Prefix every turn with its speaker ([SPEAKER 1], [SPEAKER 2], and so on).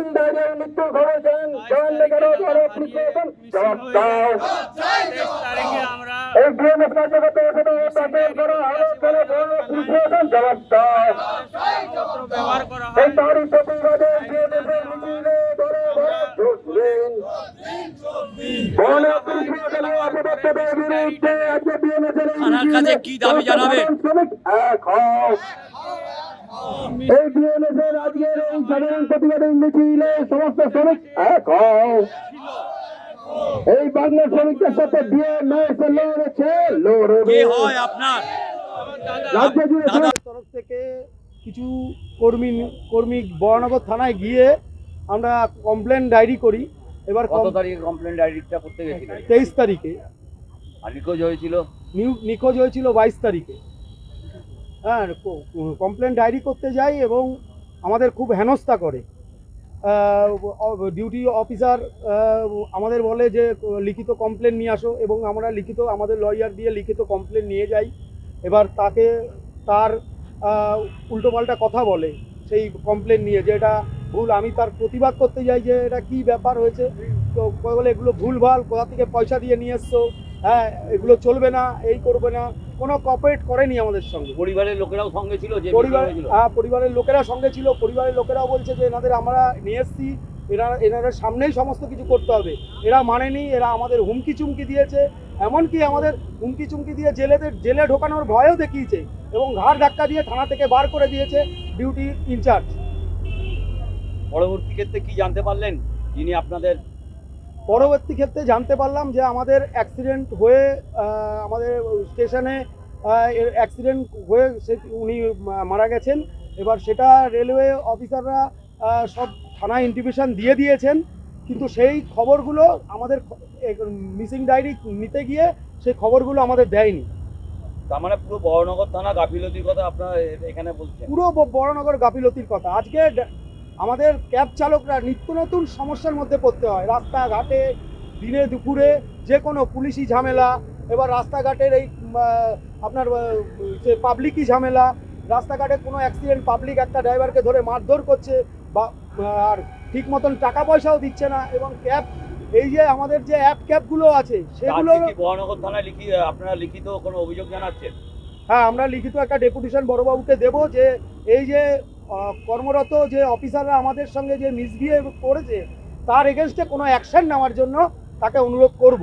[SPEAKER 1] মৃত্যু ঘটেছেন দ্বারা প্রিপারেশন জবাব দাও এই বিএমএস কার্যকর্তা এসে তাদের করা হলো কোনো প্রিপারেশন জবাব দাও এই তারই প্রতিবাদে বিএমএসের মিছিলে বিরুদ্ধে আজকে বিএমএসের
[SPEAKER 2] কাছে কি দাবি জানাবেন?
[SPEAKER 1] শ্রমিক এক হও এই আজকের এই সাধারণ প্রতিবাদের মিছিলে সমস্ত শ্রমিক এক এই বাংলা শ্রমিকদের সাথে লড়েছে লড়বে
[SPEAKER 2] হয় আপনার?
[SPEAKER 1] রাজ্য জুড়ে
[SPEAKER 3] তরফ থেকে কিছু কর্মী কর্মী বরানগর থানায় গিয়ে আমরা কমপ্লেন ডায়েরি করি। এবার
[SPEAKER 4] কত তারিখে কমপ্লেন ডায়েরিটা করতে গেছিলেন
[SPEAKER 3] তেইশ তারিখে।
[SPEAKER 4] আর নিখোঁজ হয়েছিল?
[SPEAKER 3] নিউ- নিখোঁজ হয়েছিল বাইশ তারিখে। হ্যাঁ কমপ্লেন ডায়েরি করতে যাই এবং আমাদের খুব হেনস্থা করে। ডিউটি অফিসার আমাদের বলে যে, লিখিত কমপ্লেন নিয়ে আসো এবং আমরা লিখিত, আমাদের লয়ার দিয়ে লিখিত কমপ্লেন নিয়ে যাই। এবার তাকে, তার উল্টোপাল্টা কথা বলে সেই কমপ্লেন নিয়ে যে এটা ভুল। আমি তার প্রতিবাদ করতে যাই যে এটা কি ব্যাপার হয়েছে। তো বলে, এগুলো ভুলভাল, কোথা থেকে পয়সা দিয়ে নিয়ে এসছো? হ্যাঁ এগুলো চলবে না, এই করবে না। কোনো কপারেট করেনি আমাদের সঙ্গে।
[SPEAKER 4] পরিবারের লোকেরাও সঙ্গে ছিল যে
[SPEAKER 3] পরিবার হ্যাঁ পরিবারের লোকেরা সঙ্গে ছিল। পরিবারের লোকেরাও বলছে যে এনাদের আমরা নিয়ে এসছি। এরা এনাদের সামনেই সমস্ত কিছু করতে হবে। এরা মানেনি এরা আমাদের হুমকি চুমকি দিয়েছে। এমনকি আমাদের হুমকি চুমকি দিয়ে জেলেদের জেলে ঢোকানোর ভয়ও দেখিয়েছে এবং ঘাড় ধাক্কা দিয়ে থানা থেকে বার করে দিয়েছে ডিউটি ইনচার্জ
[SPEAKER 4] পরবর্তী ক্ষেত্রে কি জানতে পারলেন? যিনি আপনাদের
[SPEAKER 3] পরবর্তী ক্ষেত্রে জানতে পারলাম যে আমাদের অ্যাক্সিডেন্ট হয়ে আমাদের স্টেশনে অ্যাক্সিডেন্ট হয়ে সে উনি মারা গেছেন। এবার সেটা রেলওয়ে অফিসাররা সব থানায় ইন্টিমেশন দিয়ে দিয়েছেন। কিন্তু সেই খবরগুলো আমাদের মিসিং ডায়েরি নিতে গিয়ে সেই খবরগুলো আমাদের দেয়নি।
[SPEAKER 4] তার মানে পুরো বহনগর থানা গাফিলতির কথা আপনারা এখানে বলছেন?
[SPEAKER 3] পুরো বড়নগর গাফিলতির কথা। আজকে আমাদের ক্যাব চালকরা নিত্য নতুন সমস্যার মধ্যে পড়তে হয়। রাস্তাঘাটে দিনে দুপুরে যে কোনো পুলিশি ঝামেলা এবার রাস্তাঘাটের এই আপনার যে পাবলিকই ঝামেলা রাস্তাঘাটে কোনো অ্যাক্সিডেন্ট পাবলিক একটা ড্রাইভারকে ধরে মারধর করছে বা আর ঠিক মতন টাকা পয়সাও দিচ্ছে না এবং ক্যাব এই যে আমাদের যে অ্যাপ ক্যাবগুলো আছে সেগুলো
[SPEAKER 4] বহনগর থানায় লিখি আপনারা লিখিত কোনো অভিযোগ জানাচ্ছেন?
[SPEAKER 3] হ্যাঁ আমরা লিখিত একটা ডেপুটেশন বড়বাবুকে দেব যে এই যে কর্মরত যে অফিসাররা আমাদের সঙ্গে যে মিসবিহেভ করেছে, তার এগেনস্টে কোনো অ্যাকশন নেওয়ার জন্য তাকে অনুরোধ করব।